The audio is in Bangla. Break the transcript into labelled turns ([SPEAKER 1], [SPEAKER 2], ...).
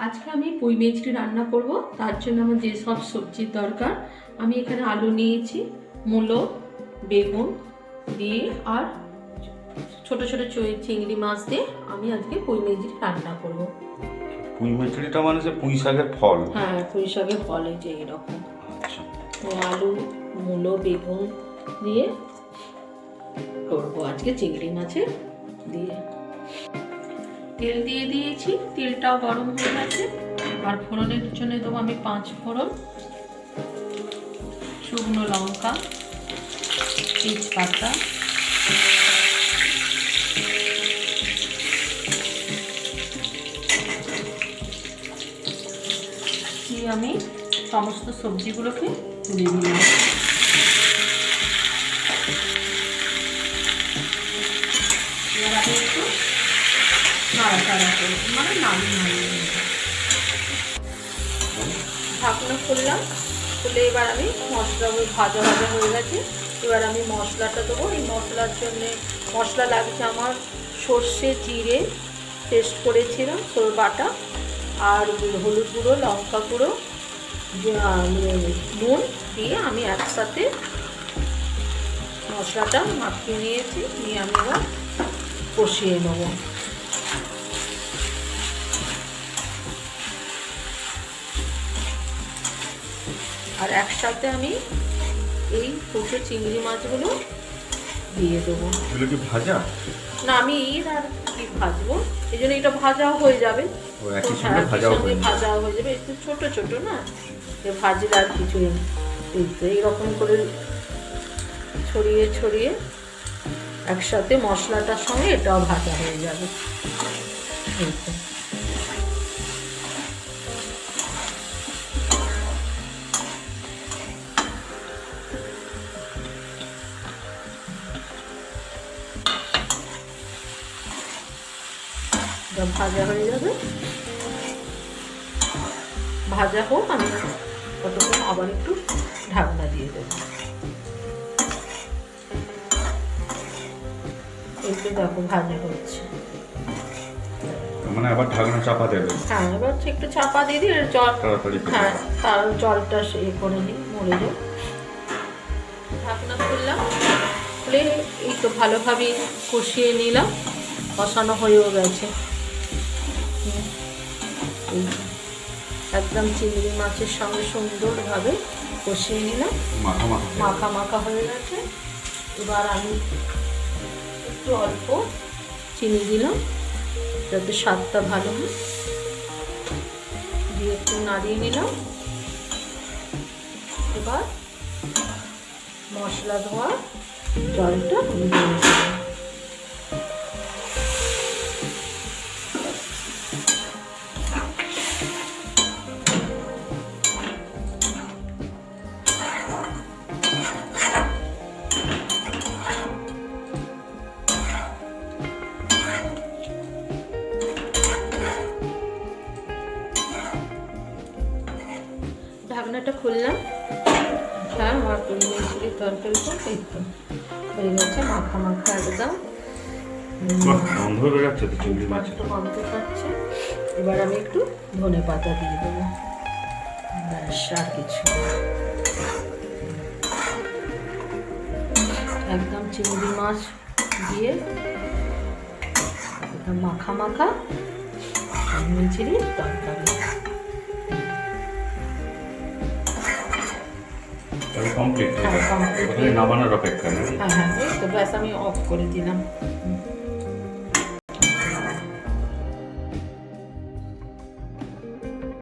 [SPEAKER 1] আজকে আমি পুঁই মেচড়ি রান্না করব তার জন্য আমার যে সব সবজির দরকার আমি এখানে আলু নিয়েছি মূলো বেগুন দিয়ে আর ছোট ছোট চই চিংড়ি মাছ দিয়ে আমি আজকে পুঁই মেচড়ি রান্না করব।
[SPEAKER 2] পুঁই মেচড়িটা মানে যে পুঁই শাকের ফল?
[SPEAKER 1] হ্যাঁ পুঁই শাকের ফলে যে এরকম।
[SPEAKER 2] আচ্ছা।
[SPEAKER 1] আলু মূলো বেগুন দিয়ে করব আজকে চিংড়ি মাছের দিয়ে। তেল দিয়ে দিয়েছি, তেলটাও গরম হয়ে গেছে। আর ফোড়নের জন্য দেবো আমি পাঁচ ফোড়ন, শুকনো লঙ্কা, তেজপাতা। আমি সমস্ত সবজিগুলোকে তুলে দিলাম নাড়াচাড়া মানে নাড়িয়ে ঢাকনা খুললাম, খুলে এবার আমি মশলা ভাজা ভাজা হয়ে গেছে। এবার আমি মশলাটা দেবো। এই মশলার জন্যে মশলা লাগছে আমার সর্ষে জিরে, পেস্ট করেছিলাম সোর বাটা আর হলুদ গুঁড়ো, লঙ্কা গুঁড়ো নুন দিয়ে আমি একসাথে মশলাটা মাখিয়ে নিয়েছি। নিয়ে আমি এবার কষিয়ে নেব। আর একসাথে আমি এই দুটো চিংড়ি মাছগুলো দিয়ে দেবো।
[SPEAKER 2] এগুলো কি ভাজা?
[SPEAKER 1] না আমি এর আর কি ভাজবো? এই জন্য এটা ভাজাও হয়ে যাবে। হ্যাঁ,
[SPEAKER 2] ভাজাও হয়ে যাবে।
[SPEAKER 1] একটু ছোট ছোট না? এ ভাজলে আর কিছু নেই। এইরকম করে ছড়িয়ে ছড়িয়ে একসাথে মশলাটার সঙ্গে এটাও ভাজা হয়ে যাবে। এই তো। এটা ভাজা হয়ে যাবে। ভাজা হোক আমি ততক্ষণ আবার একটু ঢাকনা দিয়ে দেবো। একটু দেখো ভাজা হচ্ছে।
[SPEAKER 2] মানে আবার ঢাকনা চাপা দেবে।
[SPEAKER 1] হ্যাঁ এবার একটু চাপা দিয়ে দিই জল হ্যাঁ তার জলটা করে নিই মরে ঢাকনা খুললাম খুলে এই তো ভালোভাবে কষিয়ে নিলাম কষানো হয়েও গেছে। একদম চিংড়ি মাছের সঙ্গে সুন্দরভাবে কষিয়ে নিলাম।
[SPEAKER 2] মাখা মাখা
[SPEAKER 1] হয়ে গেছে। এবার আমি একটু অল্প চিনি দিলাম যাতে স্বাদটা ভালো হয়। দিয়ে একটু নাড়িয়ে নিলাম। এবার মশলা ধোয়া জলটা আমি দিয়ে দিলাম খুললাম। হ্যাঁ আমার পুরি মিষ্টির তরকারিটা এই তো হয়ে গেছে মাখা মাখা একদম।
[SPEAKER 2] গন্ধ বেরোচ্ছে তো চিংড়ি
[SPEAKER 1] মাছটা গন্ধ পাচ্ছে। এবার আমি একটু ধনে পাতা দিয়ে দেবো। ব্যাস আর কিছু একদম চিংড়ি মাছ দিয়ে একদম মাখা মাখা মিচিরি তরকারি।
[SPEAKER 2] কমপ্লিট
[SPEAKER 1] হ্যাঁ।
[SPEAKER 2] নামানোর অপেক্ষা নেই
[SPEAKER 1] হ্যাঁ হ্যাঁ এই তো ব্যাস আমি অফ করে দিলাম।